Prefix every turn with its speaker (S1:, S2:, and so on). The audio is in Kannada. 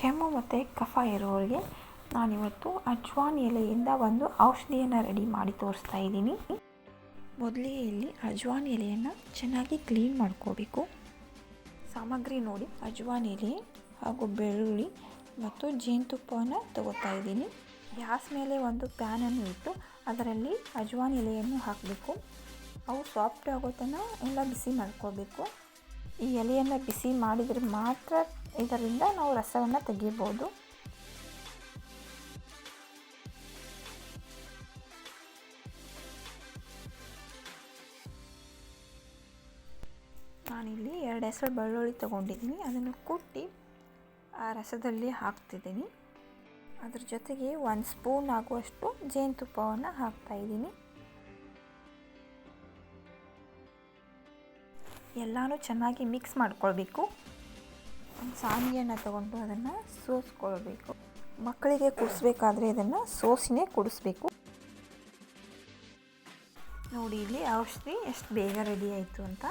S1: ಕೆಮ್ಮು ಮತ್ತು ಕಫ ಇರೋರಿಗೆ ನಾನಿವತ್ತು ಅಜ್ವಾನ್ ಎಲೆಯಿಂದ ಒಂದು ಔಷಧಿಯನ್ನು ರೆಡಿ ಮಾಡಿ ತೋರಿಸ್ತಾ ಇದ್ದೀನಿ. ಮೊದಲಿಗೆ ಇಲ್ಲಿ ಅಜ್ವಾನ್ ಎಲೆಯನ್ನು ಚೆನ್ನಾಗಿ ಕ್ಲೀನ್ ಮಾಡ್ಕೋಬೇಕು. ಸಾಮಗ್ರಿ ನೋಡಿ, ಅಜ್ವಾನ್ ಎಲೆ ಹಾಗೂ ಬೆಳ್ಳುಳ್ಳಿ ಮತ್ತು ಜೇನುತುಪ್ಪವನ್ನು ತಗೋತಾ ಇದ್ದೀನಿ. ಗ್ಯಾಸ್ ಮೇಲೆ ಒಂದು ಪ್ಯಾನನ್ನು ಇಟ್ಟು ಅದರಲ್ಲಿ ಅಜ್ವಾನ್ ಎಲೆಯನ್ನು ಹಾಕಬೇಕು. ಅವು ಸಾಫ್ಟ್ ಆಗೋ ತನಕ ಎಲ್ಲ ಬಿಸಿ ಮಾಡ್ಕೋಬೇಕು. ಈ ಎಲೆಯನ್ನು ಬಿಸಿ ಮಾಡಿದರೆ ಮಾತ್ರ ಇದರಿಂದ ನಾವು ರಸವನ್ನು ತೆಗಿಬೋದು. ನಾನಿಲ್ಲಿ ಎರಡು ಹೆಸರು ಬೆಳ್ಳುಳ್ಳಿ ತಗೊಂಡಿದ್ದೀನಿ. ಅದನ್ನು ಕುಟ್ಟಿ ಆ ರಸದಲ್ಲಿ ಹಾಕ್ತಿದ್ದೀನಿ. ಅದ್ರ ಜೊತೆಗೆ ಒಂದು ಸ್ಪೂನ್ ಆಗುವಷ್ಟು ಜೇನುತುಪ್ಪವನ್ನು ಹಾಕ್ತಾಯಿದ್ದೀನಿ ಎಲ್ಲನೂ ಚೆನ್ನಾಗಿ ಮಿಕ್ಸ್ ಮಾಡ್ಕೊಳ್ಬೇಕು. ಒಂದು ತಗೊಂಡು ಅದನ್ನು ಸೋಸ್ಕೊಳ್ಬೇಕು. ಮಕ್ಕಳಿಗೆ ಕುಡಿಸ್ಬೇಕಾದ್ರೆ ಇದನ್ನು ಸೋಸಿನೇ ಕುಡಿಸ್ಬೇಕು. ನೋಡಿ, ಇಲ್ಲಿ ಔಷಧಿ ಎಷ್ಟು ಬೇಗ ರೆಡಿ ಆಯಿತು ಅಂತ.